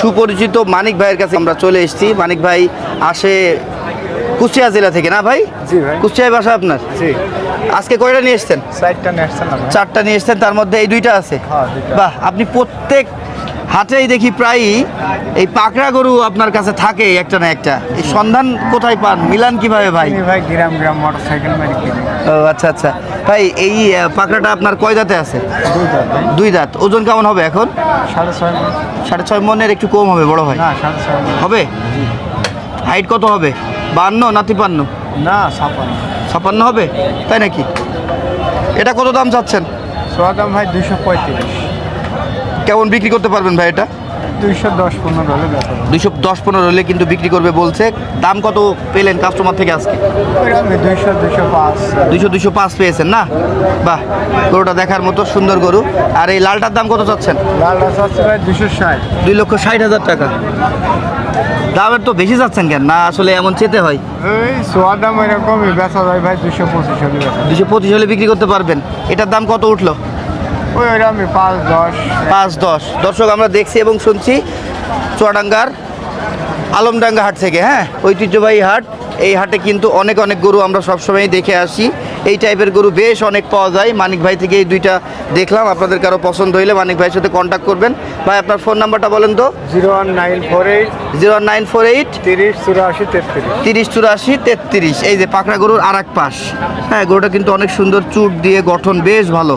সুপরিচিত মানিক ভাইয়ের কাছে আমরা চলে এসেছি। মানিক ভাই আসে কুষ্টিয়া জেলা থেকে না ভাই? কুষ্টিয়ায় বাসা আপনার? আজকে কয়টা নিয়ে এসছেন? চারটা নিয়ে এসছেন তার মধ্যে এই দুইটা আছে। হ্যাঁ, বাহ আপনি প্রত্যেক হাটেই দেখি প্রায়ই এই পাকড়া গরু আপনার কাছে থাকে একটা না একটা। এই সন্ধান কোথায় পান? মিলান কীভাবে ভাই? ভাই গ্রাম গ্রাম মোটর সাইকেল মারি কিনি ও আচ্ছা আচ্ছা। ভাই এই পাকড়াটা আপনার কয় দাঁতে আছে? দুই দাঁত। ওজন কেমন হবে এখন? সাড়ে ছয় সাড়ে ছয় মনের একটু কম হবে বড় ভাই। হবে? হাইট কত হবে? বান্ন না তিপান্ন না ছাপান্ন ছাপান্ন হবে? তাই নাকি? এটা কত দাম চাচ্ছেন? সোয়া দাম ভাই দুইশো পঁয়ত্রিশ। কেমন বিক্রি করতে পারবেন ভাই এটা? দুইশো দশ পনেরো হলে দুইশো দশ পনেরো হলে কিন্তু বিক্রি করবে বলছে। দাম কত পেলেন কাস্টমার থেকে আজকে? দুইশো দুইশো পাঁচ। দুইশো দুইশো পাঁচ পেয়েছেন না? বাহ গরুটা দেখার মতো সুন্দর গরু। আর এই লালটার দাম কত চাচ্ছেন? লালটা চাচ্ছে ভাই দুইশো ষাট। দুই লক্ষ ষাট হাজার টাকা। দামের তো বেশি যাচ্ছেন কেন? না আসলে এমন চেতে হয়। এই সোয়া দাম এরকমই বেচা যায় ভাই দুইশো পঁচিশ হলে দুশো পঁচিশ হলে বিক্রি করতে পারবেন। এটার দাম কত উঠল? ওই ওইরকমই পাঁচ দশ। পাঁচ দশ। দর্শক আমরা দেখছি এবং শুনছি চুয়াডাঙ্গার আলমডাঙ্গা হাট থেকে হ্যাঁ? ঐতিহ্যবাহী হাট। এই হাটে কিন্তু অনেক অনেক গরু আমরা সবসময় দেখে আসি। এই টাইপের গরু বেশ অনেক পাওয়া যায়। মানিক ভাই থেকে এই দুইটা দেখলাম। আপনাদের কারও পছন্দ হইলে মানিক ভাইয়ের সাথে কন্ট্যাক্ট করবেন। ভাই আপনার ফোন নাম্বারটা বলেন তো। Zero one nine four eight zero one nine four eight তিরিশ চুরাশি তেত্রিশ। তিরিশ চুরাশি তেত্রিশ। এই যে পাকড়া গরুর আর এক পাশ। হ্যাঁ গরুটা কিন্তু অনেক সুন্দর চুট দিয়ে গঠন বেশ ভালো।